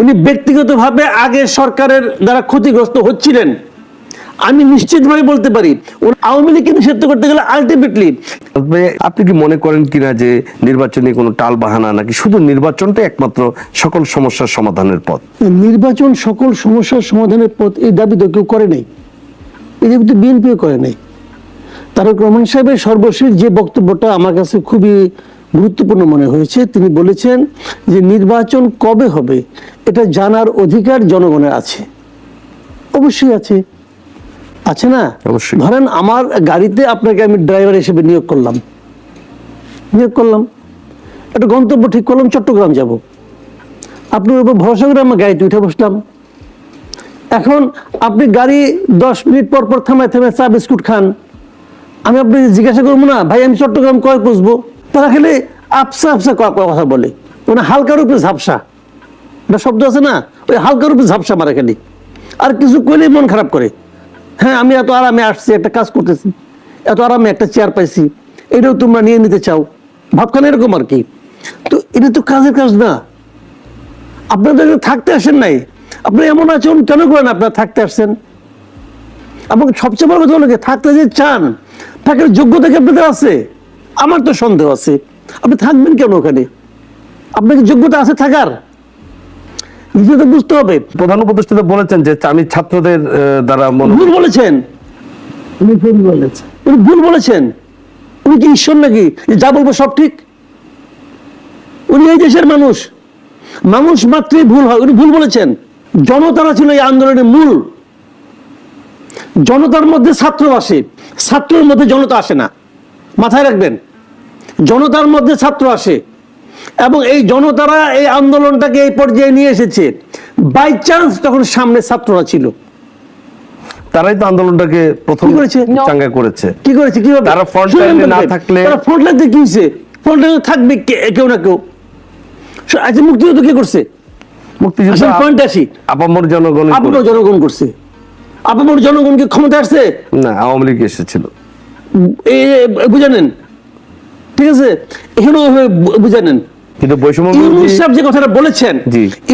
উনি ব্যক্তিগতভাবে আগে সরকারের দ্বারা ক্ষতিগ্রস্ত হচ্ছিলেন। আমি নিশ্চিতভাবে বলতে পারি আওয়ামী লীগকে নিষিদ্ধ করতে গেলে আলটিমেটলি আপনি কি মনে করেন কিনা যে নির্বাচনে কোনো টাল বাহানা নাকি শুধু নির্বাচনটা একমাত্র সকল সমস্যার সমাধানের পথ? নির্বাচন সকল সমস্যার সমাধানের পথ এই দাবি তো কেউ করে নাই। এই দাবি তো বিএনপিও করে নাই। তারক রহমান সাহেবের সর্বশেষ যে বক্তব্যটা আমার কাছে খুবই গুরুত্বপূর্ণ মনে হয়েছে তিনি বলেছেন যে নির্বাচন কবে হবে? এটা জানার অধিকার জনগণের আছে। অবশ্যই আছে। আছে না। ধরেন আমার গাড়িতে আপনাকে আমি ড্রাইভার হিসেবে নিয়োগ করলাম। নিয়োগ করলাম। একটা গন্তব্য ঠিক করলাম চট্টগ্রাম যাব। আপনার উপর ভরসা করে আমার গাড়িতে উঠে বসলাম। এখন আপনি গাড়ি দশ মিনিট পর পর থামায় থামায় চা বিস্কুট খান। আমি আপনাকে জিজ্ঞাসা করব না ভাই আমি চট্টগ্রাম কয় পুষবো? তারা খেলে আপসা আপসা কথা বলে। মানে হালকার উপরে ঝাপসা। একটা শব্দ আছে না? ওই হালকার উপরে ঝাপসা মারে খালি। আর কিছু করলেই মন খারাপ করে। হ্যাঁ আমি এত আরামে আসছি, একটা কাজ করতেছি। এত আরামে একটা চেয়ার পাইছি। এটাও তোমরা নিয়ে নিতে চাও। ভাবখানে এরকম আর কি। তো এটা তো কাজের কাজ না। আপনাদের থাকতে আসেন নাই। আপনি এমন আচরণ কেন করেন আপনারা থাকতে আসছেন? আপনাকে সবচেয়ে বড় কথা হলো থাকতে যে চান, থাকার যোগ্যতা কি আপনাদের আছে? আমার তো সন্দেহ আছে। আপনি থাকবেন কেন ওখানে? আপনাকে যোগ্যতা আছে থাকার? নিজে তো বুঝতে হবে। প্রধান উপদেষ্টা তো বলেছেন যে আমি ছাত্রদের দ্বারা ভুল বলেছেন। উনি ভুল বলেছেন। উনি ভুল বলেছেন। উনি কি ঈশ্বর নাকি? যে যা বলব সব ঠিক? উনি এই দেশের মানুষ। মানুষ মাত্রই ভুল হয়। উনি ভুল বলেছেন। জনতারা ছিল এই আন্দোলনের মূল। জনতার মধ্যে ছাত্র আসে। ছাত্রের মধ্যে জনতা আসে না। মাথায় রাখবেন। জনতার মধ্যে ছাত্র আসে। এবং এই জনতারা এই আন্দোলনটাকে এই পর্যায়ে নিয়ে এসেছে। বাই চান্স তখন সামনে ছাত্ররা ছিল। তারাই তো আন্দোলনটাকে প্রথম কি করেছে? চাঙ্গা করেছে। কি করেছে? কীভাবে তারা line এ না থাকলে- তারা ফ্রন্ট লাইনে কি হয়েছে? ফ্রন্ট লাইনে থাকবে কে- কেউ না কেউ। শু- আচ্ছা মুক্তিযুদ্ধ কে করছে? মুক্তিযুদ্ধ আসলে পয়েন্ট আসি। আপামর জনগণ আপনার জনগণ করছে। আপনার জনগণকে ক্ষমতা আসছে? না আওয়ামী লীগ এসেছিল। এই বুঝে নেন। ঠিক আছে? এখানেও বুঝে নেন। কিন্তু বৈষম্য ইউনুস সাহেব যে কথাটা বলেছেন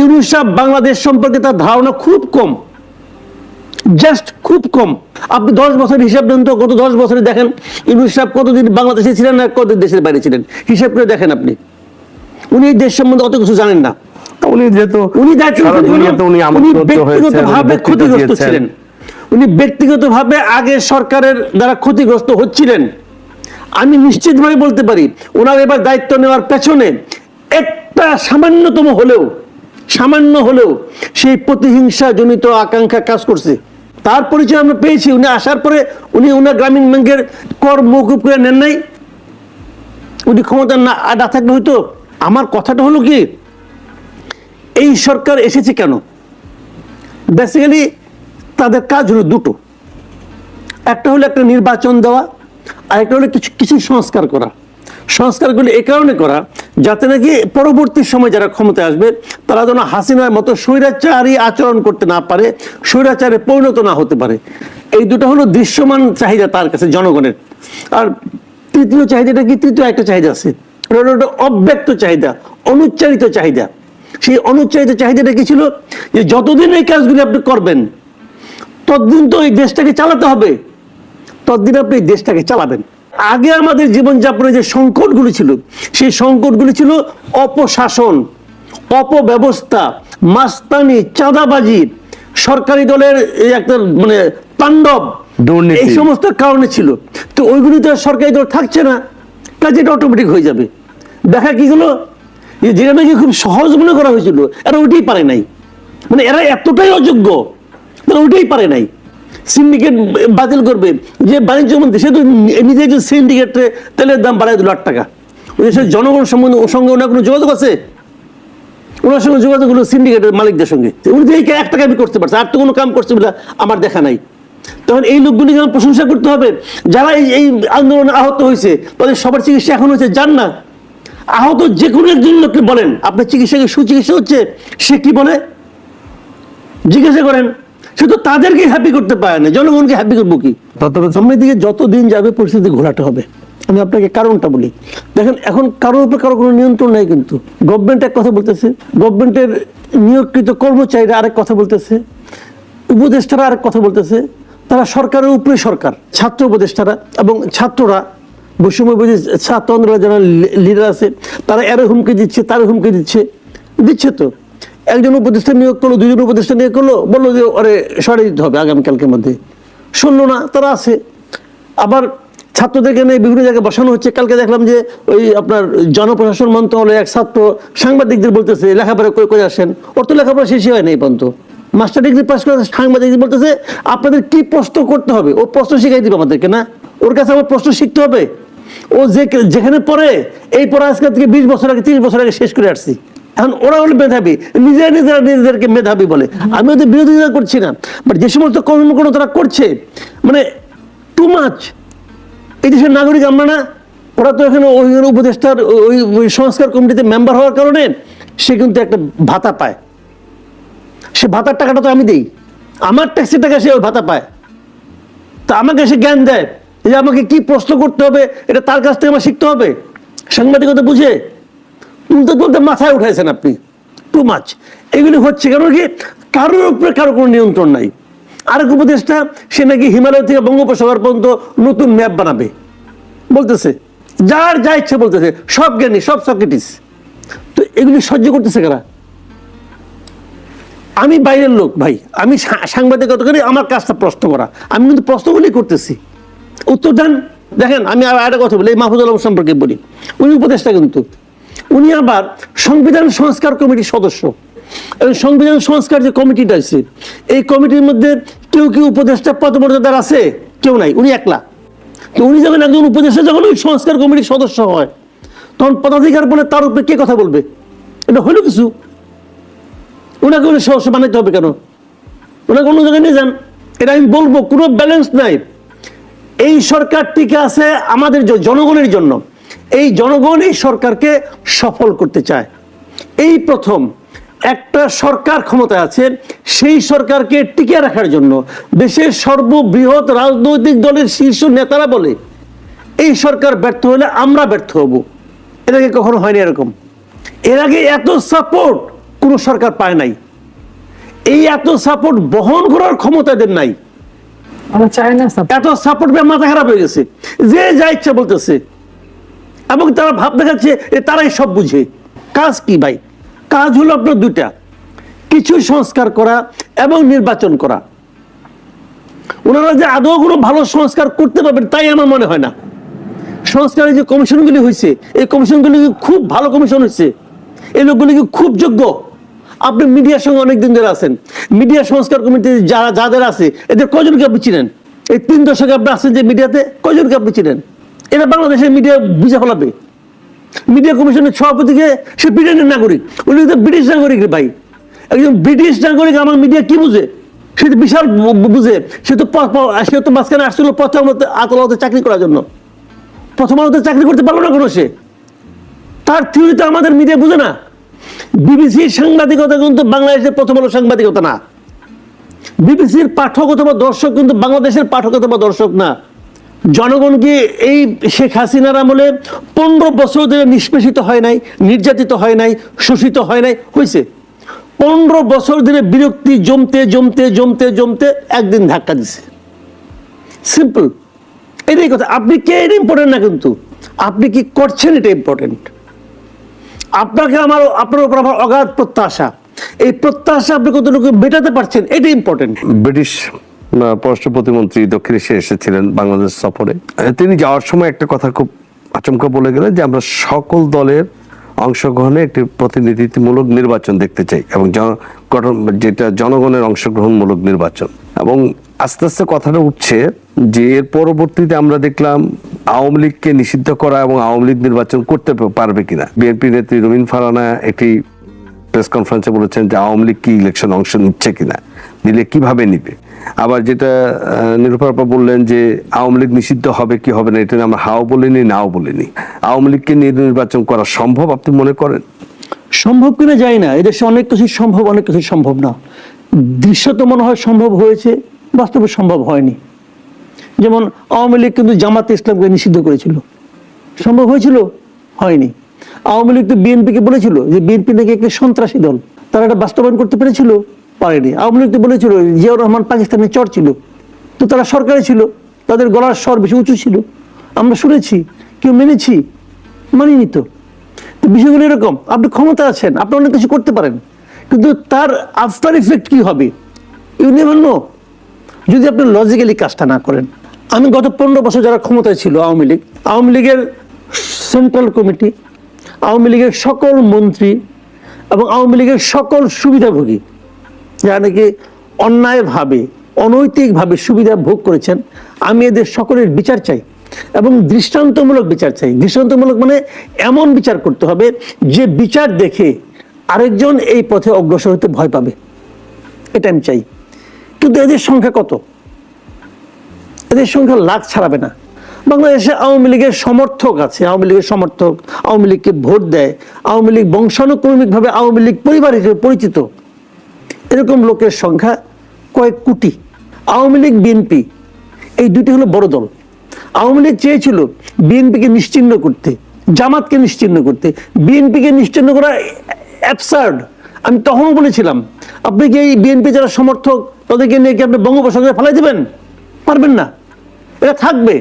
ইউনুস সাহেব বাংলাদেশ সম্পর্কে তার ধারণা খুব কম। জাস্ট খুব কম। আপনি দশ বছর হিসাব দেন তো গত দশ বছরে দেখেন ইউনুস সাহেব কতদিন বাংলাদেশে ছিলেন কতদিন দেশের বাইরে ছিলেন? হিসাব করে দেখেন আপনি। উনি দেশ সম্বন্ধে অত কিছু জানেন না। উনি যেহেতু উনি ব্যক্তিগতভাবে ক্ষতিগ্রস্ত ছিলেন। উনি ব্যক্তিগতভাবে আগে সরকারের দ্বারা ক্ষতিগ্রস্ত হচ্ছিলেন। আমি নিশ্চিতভাবে বলতে পারি ওনার এবার দায়িত্ব নেওয়ার পেছনে একটা সামান্যতম হলেও, সামান্য হলেও সেই প্রতিহিংসা জনিত আকাঙ্ক্ষা কাজ করছে। তার পরিচয় আমরা পেয়েছি, উনি আসার পরে উনি উনার গ্রামীণ ব্যাংকের কর মৌকুব করে নেন নাই। উনি ক্ষমতা না না থাকলে হয়তো আমার কথাটা হলো কি, এই সরকার এসেছে কেন? বেসিক্যালি তাদের কাজ হলো দুটো। একটা হলো একটা নির্বাচন দেওয়া আর একটা হলো কিছু কিছু সংস্কার করা। সংস্কারগুলি এই কারণে করা যাতে নাকি পরবর্তী সময় যারা ক্ষমতায় আসবে, তারা যেন হাসিনার মতো স্বৈরাচারী আচরণ করতে না পারে, স্বৈরাচারে পরিণত না হতে পারে। এই দুটো হলো দৃশ্যমান চাহিদা তার কাছে, জনগণের। আর তৃতীয় চাহিদাটা কি? তৃতীয় একটা চাহিদা আছে। অব্যক্ত চাহিদা, অনুচ্চারিত চাহিদা। সেই অনুচ্চারিত চাহিদাটা কি ছিল? যে যতদিন এই কাজগুলি আপনি করবেন, ততদিন তো এই দেশটাকে চালাতে হবে। ততদিন আপনি এই দেশটাকে চালাবেন। আগে আমাদের জীবনযাপনের যে সংকটগুলি ছিল সেই সংকটগুলি ছিল অপশাসন অপব্যবস্থা মাস্তানি চাঁদাবাজি সরকারি দলের এই একটা মানে তাণ্ডব। এই সমস্ত কারণে ছিল। তো ওইগুলি তো সরকারি দল থাকছে না কাজে এটা অটোমেটিক হয়ে যাবে। দেখা কি হলো? যেটা নাকি খুব সহজ মনে করা হয়েছিল এরা ওইটাই পারে নাই। মানে এরা এতটাই অযোগ্য ওইটাই পারে নাই। সিন্ডিকেট বাতিল করবে। যে বাণিজ্য মন্ত্রী, সে তো নিজে যে সিন্ডিকেটে তেলের দাম বাড়াই দিল আট টাকা। দেশের জনগণ সম্বন্ধে ওর সঙ্গে ওনার কোনো যোগাযোগ আছে? ওনার সঙ্গে যোগাযোগ হলো সিন্ডিকেটের মালিকদের সঙ্গে। উনি তো এই এক টাকা আমি করতে পারছে, আর তো কোনো কাম করছে বলে আমার দেখা নাই। তখন এই লোকগুলি যেমন প্রশংসা করতে হবে। যারা এই এই আন্দোলনে আহত হয়েছে, তাদের সবার চিকিৎসা এখন হয়েছে যান না আহত যে কোনো একজন লোককে বলেন, আপনার চিকিৎসাকে সুচিকিৎসা হচ্ছে? সে কি বলে? জিজ্ঞাসা করেন। সে তো তাদেরকে হ্যাপি করতে পারে না জনগণকে হ্যাপি করব কি? সামনের দিকে যত দিন যাবে পরিস্থিতি ঘোরাতে হবে। আমি আপনাকে কারণটা বলি। দেখেন এখন কারোর উপর কারও কোনো নিয়ন্ত্রণ নেই কিন্তু। গভর্নমেন্ট এক কথা বলতেছে গভর্নমেন্টের নিয়োগকৃত কর্মচারীরা আরেক কথা বলতেছে উপদেষ্টারা আরেক কথা বলতেছে তারা সরকারের উপরে সরকার ছাত্র উপদেষ্টারা এবং ছাত্ররা বৈষম্য বুঝে ছাত্র আন্দোলনের যারা লিডার আছে তারা এর হুমকি দিচ্ছে তার হুমকি দিচ্ছে দিচ্ছে তো। একজন উপদেষ্টা নিয়োগ করল দুজন উপদেষ্টা নিয়োগ করল, বলল যে ওরে সরে দিতে হবে আগামীকালকের মধ্যে। শুনলো না, তারা আছে। আবার ছাত্রদেরকে নিয়ে বিভিন্ন জায়গায় বসানো হচ্ছে? কালকে দেখলাম যে, ওই আপনার জনপ্রশাসন মন্ত্রণালয়ে এক ছাত্র সাংবাদিকদের বলতেছে, লেখাপড়া করে করে আসেন? ওর তো লেখাপড়া শেষই হয় না এই পর্যন্ত। মাস্টার ডিগ্রি পাস করে সাংবাদিকদের বলতেছে, আপনাদের কি প্রশ্ন করতে হবে? ও প্রশ্ন শিখাই দিবে আমাদেরকে, না? ওর কাছে আমার প্রশ্ন শিখতে হবে। ও যে, যেখানে পড়ে, এই পড়া আজকে থেকে বিশ বছর আগে, তিরিশ বছর আগে শেষ করে আসছি। এখন ওরা হলো মেধাবী। নিজেরা নিজেরা নিজেদেরকে মেধাবী বলে। আমি ওদের বিরোধিতা করছি না। বাট যে সমস্ত কর্মকাণ্ড তারা করছে মানে টু মাচ এই দেশের নাগরিক আমরা না, ওরা তো এখানে ওই উপদেষ্টার, ওই সংস্কার কমিটিতে মেম্বার হওয়ার কারণে সে কিন্তু একটা ভাতা পায়। সে ভাতার টাকাটা তো আমি দিই। আমার ট্যাক্সের টাকা সে ওই ভাতা পায়। তা আমাকে সে জ্ঞান দেয় যে আমাকে কি প্রশ্ন করতে হবে, এটা তার কাছ থেকে আমার শিখতে হবে। সাংবাদিকতা বুঝে তুলতে তুলতে মাথায় উঠাইছেন আপনি। টু মাছ এগুলি হচ্ছে কারণ কি? কারোর উপরে কারও কোনো নিয়ন্ত্রণ নাই। আরেক উপদেশটা সে নাকি হিমালয় থেকে বঙ্গোপসাগর পর্যন্ত নতুন ম্যাপ বানাবে। বলতেছে। যার যা ইচ্ছে বলতেছে। সব জ্ঞানী, সব সক্রেটিস তো এগুলি সহ্য করতেছে কারা? আমি বাইরের লোক ভাই। আমি সাংবাদিকতা করি আমার কাজটা প্রশ্ন করা। আমি কিন্তু প্রশ্নগুলি করতেছি। উত্তর দেন। দেখেন, আমি আর একটা কথা বলি, এই মাহফুজ আলম সম্পর্কে বলি। উনি উপদেষ্টা কিন্তু উনি আবার সংবিধান সংস্কার কমিটির সদস্য। এবং সংবিধান সংস্কার যে কমিটিটা আছে এই কমিটির মধ্যে কেউ কেউ উপদেষ্টা পদমর্যাদার আছে? কেউ নাই, উনি একলা। তো উনি যখন একজন উপদেষ্টা, যখন ওই সংস্কার কমিটির সদস্য হয়, তখন পদাধিকার বলে তার উপরে কে কথা বলবে? এটা হলো কিছু। ওনাকে উনি সদস্য বানাইতে হবে কেন? ওনাকে অন্য জায়গায় নিয়ে যান। এটা আমি বলব, কোনো ব্যালেন্স নাই। এই সরকার টিকে আছে আমাদের জনগণের জন্য। এই জনগণ এই সরকারকে সফল করতে চায়। এই প্রথম একটা সরকার ক্ষমতায় আছে সেই সরকারকে টিকে রাখার জন্য দেশের সর্ববৃহৎ রাজনৈতিক দলের শীর্ষ নেতারা বলে এই সরকার ব্যর্থ হলে আমরা ব্যর্থ হব। এর আগে কখনো হয়নি এরকম। এর আগে এত সাপোর্ট কোনো সরকার পায় নাই। এই এত সাপোর্ট বহন করার ক্ষমতা এদের নাই। আমরা চাই না এত সাপোর্ট মাথা খারাপ হয়ে গেছে। যে যা ইচ্ছা বলতেছে। এবং তারা ভাব দেখাচ্ছে তারাই সব বুঝে। কাজ কি ভাই? কাজ হলো আপনার দুইটা। কিছু সংস্কার করা এবং নির্বাচন করা। ওনারা যে আদৌ কোনো ভালো সংস্কার করতে পারবেন তাই আমার মনে হয় না। সংস্কারের যে কমিশনগুলি হয়েছে, এই কমিশনগুলি খুব ভালো কমিশন হয়েছে। এই লোকগুলি খুব যোগ্য। আপনি মিডিয়ার সঙ্গে অনেকদিন ধরে আছেন। মিডিয়া সংস্কার কমিটি যারা যাদের আছে, এদের কজনকে আপনি চিনেন? এই তিন দশকে আপনি আছেন যে মিডিয়াতে, কজনকে আপনি চিনেন? এটা বাংলাদেশের মিডিয়া বুঝে ফেলাবে। মিডিয়া কমিশনের সভাপতিকে সে ব্রিটেনের নাগরিক। উনি তো ব্রিটিশ নাগরিক ভাই। একজন ব্রিটিশ নাগরিক আমার মিডিয়া কি বুঝে? সে তো বিশাল বুঝে। সে তো সে তো মাঝখানে আসছিল প্রথম আদালতে চাকরি করার জন্য। প্রথম আলোতে চাকরি করতে পারল না কোনো সে। তার থিওরিতে আমাদের মিডিয়া বুঝে না। বিবিসির সাংবাদিকতা কিন্তু বাংলাদেশের প্রথম আলো সাংবাদিকতা না। বিবিসির পাঠক অথবা দর্শক কিন্তু বাংলাদেশের পাঠক অথবা দর্শক না। জনগণকে এই শেখ হাসিনার আমলে পনেরো বছর ধরে নিষ্পেষিত হয় নাই, নির্যাতিত হয় নাই, শোষিত হয় নাই? হয়েছে পনেরো বছর ধরে বিরক্তি জমতে জমতে জমতে জমতে একদিন ধাক্কা দিছে। সিম্পল এটাই কথা। আপনি কে এটা ইম্পর্টেন্ট না কিন্তু? আপনি কি করছেন এটা ইম্পর্টেন্ট আপনাকে আমার, আপনার উপর আমার অগাধ প্রত্যাশা। এই প্রত্যাশা আপনি কতটুকু মেটাতে পারছেন? এটা ইম্পর্টেন্ট ব্রিটিশ পররাষ্ট্র প্রতিমন্ত্রী দক্ষিণ এশিয়া এসেছিলেন বাংলাদেশ সফরে। তিনি যাওয়ার সময় একটা কথা খুব আচমকা বলে গেলেন যে, আমরা সকল দলের অংশগ্রহণে একটি প্রতিনিধিত্বমূলক নির্বাচন দেখতে চাই এবং গঠন- যেটা জনগণের অংশগ্রহণমূলক নির্বাচন। এবং আস্তে আস্তে কথাটা উঠছে যে, এর পরবর্তীতে আমরা দেখলাম আওয়ামী লীগকে নিষিদ্ধ করা এবং আওয়ামী লীগ নির্বাচন করতে পারবে কিনা। বিএনপি নেত্রী রবিন ফারানা একটি প্রেস কনফারেন্সে বলেছেন যে, আওয়ামী লীগ কি ইলেকশন অংশ নিচ্ছে কিনা। নিলে কীভাবে নিবে? আবার যেটা আহ, নিরূপা আপা বললেন যে আওয়ামী লীগ নিষিদ্ধ হবে কি হবে না এটা আমরা হাও বলিনি নাও বলিনি। আওয়ামী লীগকে নির্বাচন করা সম্ভব আপনি মনে করেন? সম্ভব কিনা যায় না। এদেশে অনেক কিছু সম্ভব অনেক কিছু সম্ভব না। দৃশ্যত মনে হয় সম্ভব হয়েছে বাস্তবে সম্ভব হয়নি। যেমন আওয়ামী লীগ কিন্তু জামাত ইসলামকে নিষিদ্ধ করেছিল। সম্ভব হয়েছিল? হয়নি। আওয়ামী লীগ তো বিএনপিকে বলেছিল যে বিএনপি নাকি একটি সন্ত্রাসী দল। তারা এটা বাস্তবায়ন করতে পেরেছিল? পারেনি। আওয়ামী লীগ তো বলেছিল, জিয়াউর রহমান পাকিস্তানের চর ছিল। তো তারা সরকারে ছিল, তাদের গলার স্বর বেশি উঁচু ছিল। আমরা শুনেছি, কেউ মেনেছি, মানিনি তো। তো বিষয়গুলো এরকম, আপনি ক্ষমতা আছেন, আপনি অনেক কিছু করতে পারেন। কিন্তু তার আফটার ইফেক্ট কি হবে? ইউ নো যদি আপনি লজিক্যালি কাজটা না করেন। আমি গত পনেরো বছর যারা ক্ষমতায় ছিল আওয়ামী লীগ, আওয়ামী লীগের সেন্ট্রাল কমিটি আওয়ামী লীগের সকল মন্ত্রী এবং আওয়ামী লীগের সকল সুবিধাভোগী যারা নাকি অন্যায়ভাবে, অনৈতিকভাবে সুবিধা ভোগ করেছেন, আমি এদের সকলের বিচার চাই এবং দৃষ্টান্তমূলক বিচার চাই। দৃষ্টান্তমূলক মানে এমন বিচার করতে হবে যে বিচার দেখে আরেকজন এই পথে অগ্রসর হতে ভয় পাবে। এটা আমি চাই। কিন্তু এদের সংখ্যা কত? এদের সংখ্যা লাখ ছাড়াবে না। বাংলাদেশে আওয়ামী লীগের সমর্থক আছে। আওয়ামী লীগের সমর্থক আওয়ামী লীগকে ভোট দেয়। আওয়ামী লীগ বংশানুক্রমিকভাবে আওয়ামী লীগ পরিবার হিসেবে পরিচিত। এরকম লোকের সংখ্যা কয়েক কোটি। আওয়ামী লীগ, বিএনপি, এই দুটি হলো বড় দল। আওয়ামী লীগ চেয়েছিল বিএনপিকে নিশ্চিহ্ন করতে, জামাতকে নিশ্চিহ্ন করতে। বিএনপিকে নিশ্চিহ্ন করা অ্যাবসার্ড আমি তখনও বলেছিলাম, আপনি কি এই বিএনপি যারা সমর্থক, তাদেরকে নিয়ে কি আপনি বঙ্গোপসাগরে ফেলাই দেবেন? পারবেন না। এটা থাকবে।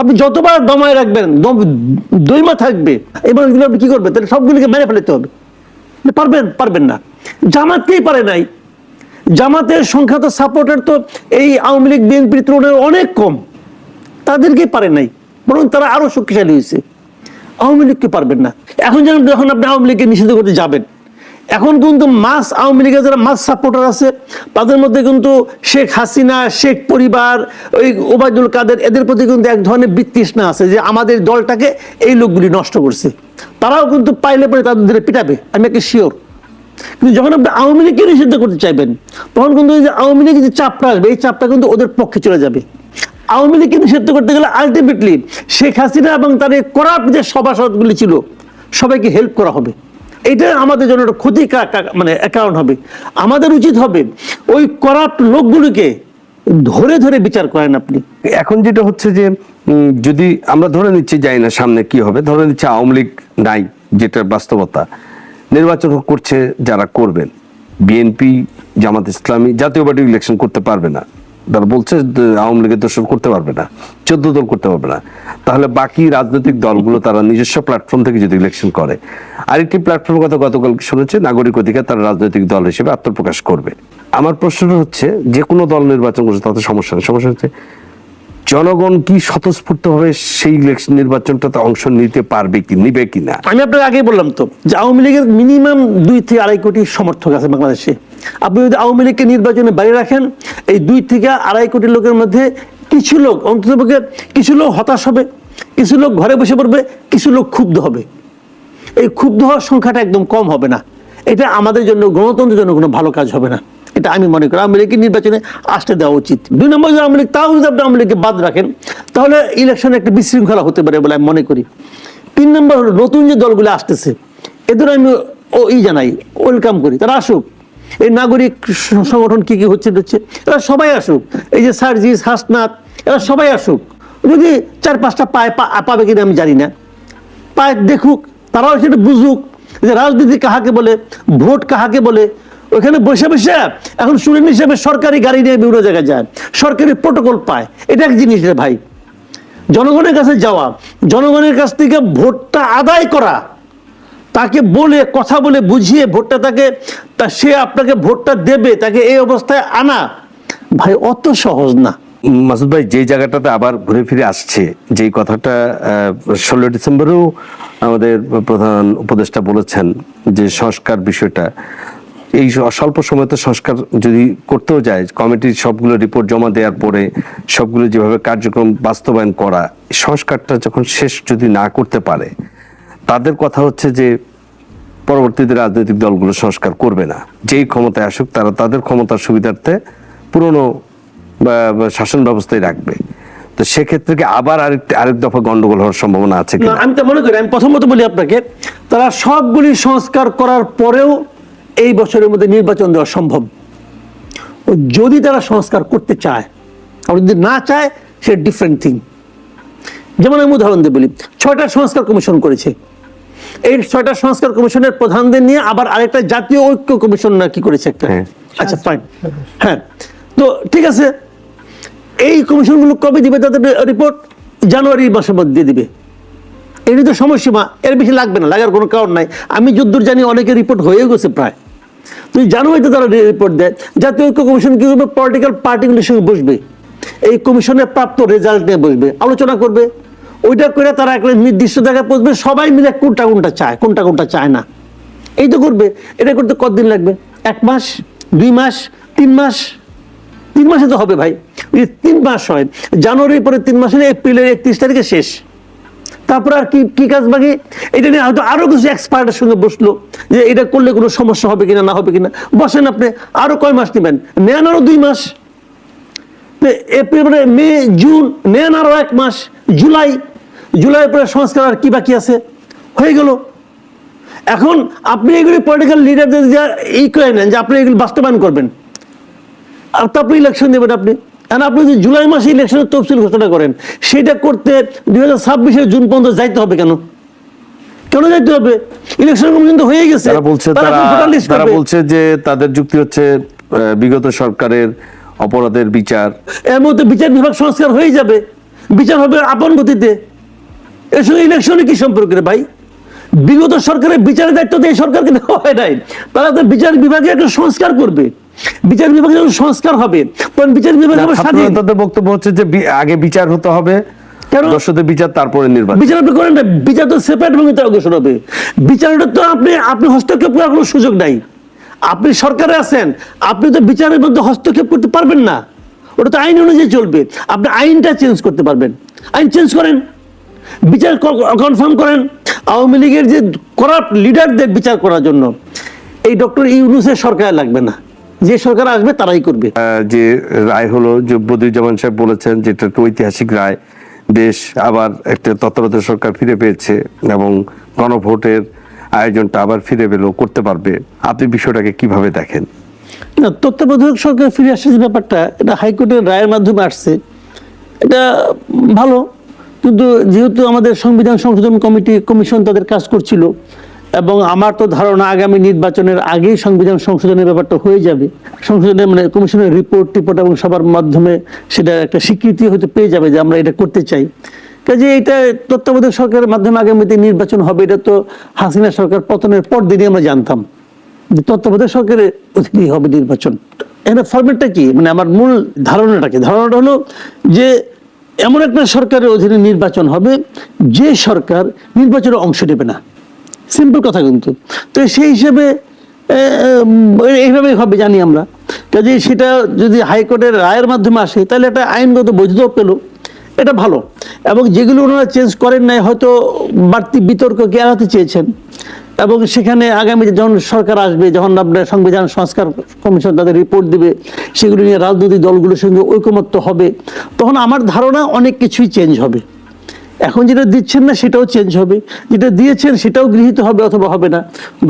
আপনি যতবার দমায় রাখবেন, দৈমা থাকবে এবার আপনি কি করবেন? তাহলে সবগুলিকে মেরে ফেলতে হবে। পারবেন পারবেন না। জামাতকেই পারে নাই। জামাতের সংখ্যা তো সাপোর্টার তো এই আওয়ামী লীগ বিএনপির তুলনায় অনেক কম। তাদেরকে পারে নাই, বরং তারা আরও শক্তিশালী হয়েছে। আওয়ামী লীগকে পারবেন না। এখন যেন যখন আপনি আওয়ামী লীগকে নিষিদ্ধ করতে যাবেন, এখন কিন্তু মাস আওয়ামী লীগের যারা মাস সাপোর্টার আছে, তাদের মধ্যে কিন্তু শেখ হাসিনা, শেখ পরিবার, ওই ওবায়দুল কাদের, এদের প্রতি কিন্তু এক ধরনের বিতৃষ্ণা আছে যে আমাদের দলটাকে এই লোকগুলি নষ্ট করছে। তারাও কিন্তু পাইলে পরে তাদের পিটাবে, আমি একে শিওর কিন্তু যখন আপনি আওয়ামী লীগকে নিষিদ্ধ করতে চাইবেন, তখন কিন্তু এই যে আওয়ামী লীগের যে চাপটা আসবে, এই চাপটা কিন্তু ওদের পক্ষে চলে যাবে। আওয়ামী লীগকে নিষিদ্ধ করতে গেলে আলটিমেটলি শেখ হাসিনা এবং তার এই করাপ্ট যে সভাসদগুলি ছিল, সবাইকে হেল্প করা হবে। এটা আমাদের জন্য একটা ক্ষতি মানে কারণ হবে। আমাদের উচিত হবে ওই করাপ্ট লোকগুলিকে ধরে ধরে বিচার করেন আপনি। এখন যেটা হচ্ছে যে যদি আমরা ধরে নিচ্ছি যাই না সামনে কি হবে, ধরে নিচ্ছি আওয়ামী লীগ নাই, যেটার বাস্তবতা। নির্বাচন করছে যারা করবেন। বিএনপি, জামাত ইসলামী, জাতীয় পার্টি ইলেকশন করতে পারবে না। তারা বলছে আওয়ামী লীগের দর্শন করতে পারবে না, চোদ্দ দল করতে পারবে না। তাহলে বাকি রাজনৈতিক দলগুলো তারা নিজস্ব প্ল্যাটফর্ম থেকে যদি ইলেকশন করে, আরেকটি প্ল্যাটফর্মের কথা গতকাল শুনেছে, নাগরিক অধিকার তারা রাজনৈতিক দল হিসেবে আত্মপ্রকাশ করবে। আমার প্রশ্নটা হচ্ছে, যে কোনো দল নির্বাচন করছে তাতে সমস্যা নেই। সমস্যা হচ্ছে জনগণ কি স্বতঃস্ফূর্তভাবে সেই ইলেকশন নির্বাচনটাতে অংশ নিতে পারবে কি, নিবে কি না? আমি আপনাকে আগে বললাম তো যে আওয়ামী লীগের মিনিমাম দুই থেকে আড়াই কোটি সমর্থক আছে বাংলাদেশে। আপনি যদি আওয়ামী লীগকে নির্বাচনে বাইরে রাখেন, এই দুই থেকে আড়াই কোটি লোকের মধ্যে কিছু লোক অন্ততপক্ষে কিছু লোক হতাশ হবে, কিছু লোক ঘরে বসে পড়বে, কিছু লোক ক্ষুব্ধ হবে। এই ক্ষুব্ধ হওয়ার সংখ্যাটা একদম কম হবে না। এটা আমাদের জন্য, গণতন্ত্রের জন্য কোনো ভালো কাজ হবে না। এটা আমি মনে করি। আওয়ামী নির্বাচনে আসতে দেওয়া উচিত। দুই নম্বর যদি আওয়ামী লীগ, তাও যদি আপনি আওয়ামী বাদ রাখেন, তাহলে ইলেকশনে একটা বিশৃঙ্খলা হতে পারে বলে আমি মনে করি। তিন নম্বর হলো, নতুন যে দলগুলো আসতেছে, এদের আমি ও ই জানাই, ওয়েলকাম করি। তারা আসুক। এই নাগরিক সংগঠন কি কি হচ্ছে হচ্ছে, এরা সবাই আসুক। এই যে সার্জিস, হাসনাত, এরা সবাই আসুক। যদি চার পাঁচটা পায় পাবে কিনা আমি জানি না। পায় দেখুক, তারাও সেটা বুঝুক যে রাজনীতি কাহাকে বলে, ভোট কাহাকে বলে ওখানে বসে বসে এখন স্টুডেন্ট হিসেবে সরকারি গাড়ি নিয়ে বিভিন্ন জায়গায় যায় সরকারি প্রোটোকল পায়। এটা এক জিনিস রে ভাই। জনগণের কাছে যাওয়া, জনগণের কাছ থেকে ভোটটা আদায় করা, তাকে বলে, কথা বলে বুঝিয়ে ভোটটা তাকে, তা সে আপনাকে ভোটটা দেবে, তাকে এই অবস্থায় আনা, ভাই অত সহজ না। মাসুদ ভাই, যে জায়গাটাতে আবার ঘুরে ফিরে আসছে, যেই কথাটা ষোলো ডিসেম্বরেও আমাদের প্রধান উপদেষ্টা বলেছেন যে সংস্কার বিষয়টা এই স্বল্প সময়তে সংস্কার যদি করতেও যায় কমিটির সবগুলো রিপোর্ট জমা দেওয়ার পরে সবগুলো যেভাবে কার্যক্রম বাস্তবায়ন করা সংস্কারটা যখন শেষ যদি না করতে পারে তাদের কথা হচ্ছে যে পরবর্তীতে রাজনৈতিক দলগুলো সংস্কার করবে না। যেই ক্ষমতায় আসুক তারা তাদের ক্ষমতার সুবিধার্থে পুরনো শাসন ব্যবস্থায় রাখবে। তো সেক্ষেত্রে কি আবার আরেক আরেক দফা গন্ডগোল হওয়ার সম্ভাবনা আছে আমি তো মনে করি আমি প্রথমত বলি আপনাকে তারা সবগুলি সংস্কার করার পরেও এই বছরের মধ্যে নির্বাচন দেওয়া সম্ভব। ও যদি তারা সংস্কার করতে চায় আর যদি না চায় সে ডিফারেন্ট থিং যেমন আমি উদাহরণ দিয়ে বলি ছয়টা সংস্কার কমিশন করেছে। এই ছয়টা সংস্কার কমিশনের প্রধানদের নিয়ে আবার আরেকটা জাতীয় ঐক্য কমিশন না কি করেছে একটা? হ্যাঁ। আচ্ছা ফাইন হ্যাঁ। তো ঠিক আছে এই কমিশনগুলো কবে দিবে তাদের রিপোর্ট জানুয়ারি মাসের মধ্যে দিয়ে দিবে। এটি তো সময়সীমা এর বেশি লাগবে না লাগার কোনো কারণ নাই। আমি যদ্দূর জানি অনেকের রিপোর্ট হয়ে গেছে প্রায়। তুই জানো হয়তো তারা রিপোর্ট দেয়। জাতীয় ঐক্য কমিশন কি করবে? পলিটিক্যাল পার্টিগুলোর সঙ্গে বসবে। এই কমিশনের প্রাপ্ত রেজাল্ট নিয়ে বসবে। আলোচনা করবে। ওইটা করে তারা একটা নির্দিষ্ট জায়গায় পৌঁছবে। সবাই মিলে কোনটা কোনটা চায়, কোনটা কোনটা চায় না। এই তো করবে। এটা করতে কতদিন লাগবে? এক মাস? দুই মাস? তিন মাস? তিন মাসে তো হবে ভাই। তিন মাস হয়, জানুয়ারির পরে তিন মাসে এপ্রিলের একত্রিশ তারিখে শেষ। তারপর আর কি কি কাজ বাকি? এটা নিয়ে হয়তো আরও কিছু এক্সপার্টের সঙ্গে বসল যে এটা করলে কোনো সমস্যা হবে কিনা, না হবে কিনা। বসেন আপনি, আরও কয় মাস নেবেন? নেন আরও দুই মাস। এপ্রিল পরে মে, জুন, নেন আরও এক মাস। জুলাই জুলাই পরে সংস্কার আর কি বাকি আছে? হয়ে গেল। এখন আপনি এগুলি পলিটিক্যাল লিডারদের যা এই করে নেন, যে আপনি এগুলি বাস্তবায়ন করবেন। আর তারপরে ইলেকশন দেবেন আপনি। আর আপনি যদি জুলাই মাসে ইলেকশনের তফসিল ঘোষণা করেন সেটা করতে দুই হাজার ছাব্বিশের জুন পর্যন্ত যাইতে হবে কেন? কেন যাইতে হবে? ইলেকশন কমিশন হয়ে গেছে। তারা বলছে তারা। বলছে যে তাদের যুক্তি হচ্ছে বিগত সরকারের অপরাধের বিচার। এর মধ্যে বিচার বিভাগ সংস্কার হয়ে যাবে। বিচার হবে আপন গতিতে। এর সঙ্গে ইলেকশনে কি সম্পর্ক রে ভাই? বিগত সরকারের বিচারের দায়িত্ব তো এই সরকারকে দেওয়া হয় নাই। তারা তো বিচার বিভাগে একটা সংস্কার করবে। বিচার বিভাগে যখন সংস্কার হবে। তখন বিচার বিভাগ হবে স্বাধীন? নেতাদের বক্তব্য হচ্ছে যে আগে বিচার হতে হবে বিচার তারপরে নির্বাচন। বিচার আপনি করেন বিচার তো সেপারেট ভূমিতে অগ্রসর হবে। বিচারটা তো আপনি আপনি হস্তক্ষেপ করার কোনো সুযোগ নাই। আপনি সরকারে আছেন আপনি তো বিচারের মধ্যে হস্তক্ষেপ করতে পারবেন না। ওটা তো আইন অনুযায়ী চলবে। আপনি আইনটা চেঞ্জ করতে পারবেন। আইন চেঞ্জ করেন। বিচার কনফার্ম করেন। আওয়ামী লীগের যে করাপ্ট লিডারদের বিচার করার জন্য। এই ডক্টর ইউনুসের সরকার লাগবে না। যে সরকার আসবে তারাই করবে। যে রায় হলো যে বদিউজ্জামান সাহেব বলেছেন যে একটা ঐতিহাসিক রায়। দেশ আবার একটা তত্ত্বাবধায়ক সরকার ফিরে পেয়েছে এবং গণভোটের আয়োজনটা আবার ফিরে পেল করতে পারবে। আপনি বিষয়টাকে কীভাবে দেখেন? না তত্ত্বাবধায়ক সরকার ফিরে আসছে যে ব্যাপারটা এটা হাইকোর্টের রায়ের মাধ্যমে আসছে। এটা ভালো কিন্তু যেহেতু আমাদের সংবিধান সংশোধন কমিটি কমিশন তাদের কাজ করছিল এবং আমার তো ধারণা আগামী নির্বাচনের আগেই সংবিধান সংশোধনের ব্যাপারটা হয়ে যাবে। সংশোধনের মানে কমিশনের রিপোর্ট টিপোর্ট এবং সবার মাধ্যমে সেটা একটা স্বীকৃতি হয়তো পেয়ে যাবে যে আমরা এটা করতে চাই। কাজে এটা তত্ত্বাবধায়ক সরকারের মাধ্যমে আগামীতে নির্বাচন হবে, এটা তো হাসিনা সরকার পতনের পর দিনই আমরা জানতাম যে তত্ত্বাবধায়ক সরকারের অধীনেই হবে নির্বাচন। এখানে ফরম্যাটটা কি? মানে আমার মূল ধারণাটা কি? ধারণাটা হলো যে এমন একটা সরকারের অধীনে নির্বাচন হবে, যে সরকার নির্বাচনে অংশ নেবে না। সিম্পল কথা কিন্তু। তো সেই হিসেবে এইভাবেই হবে জানি আমরা। কাজে সেটা যদি হাইকোর্টের রায়ের মাধ্যমে আসে, তাহলে একটা আইনগত বৈধতা পেল। এটা ভালো। এবং যেগুলো ওনারা চেঞ্জ করেন নাই, হয়তো বাড়তি বিতর্ককে এড়াতে চেয়েছেন। এবং সেখানে আগামী যখন সরকার আসবে, যখন আপনার সংবিধান সংস্কার কমিশন তাদের রিপোর্ট দিবে, সেগুলো নিয়ে রাজনৈতিক দলগুলোর সঙ্গে ঐকমত্য হবে, তখন আমার ধারণা অনেক কিছুই চেঞ্জ হবে। এখন যেটা দিচ্ছেন না, সেটাও চেঞ্জ হবে। যেটা দিয়েছেন, সেটাও গৃহীত হবে অথবা হবে না।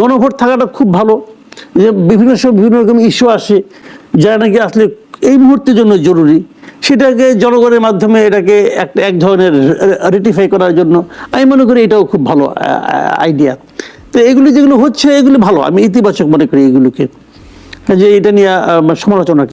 গণভোট থাকাটা খুব ভালো। যে বিভিন্ন সময় বিভিন্ন রকম ইস্যু আসে যা নাকি আসলে এই মুহূর্তের জন্য জরুরি। সেটাকে জনগণের মাধ্যমে এটাকে একটা এক ধরনের রেটিফাই করার জন্য আমি মনে করি এটাও খুব ভালো আইডিয়া তো এগুলি যেগুলো হচ্ছে, এগুলো ভালো। আমি ইতিবাচক মনে করি এগুলোকে। যে এটা নিয়ে সমালোচনা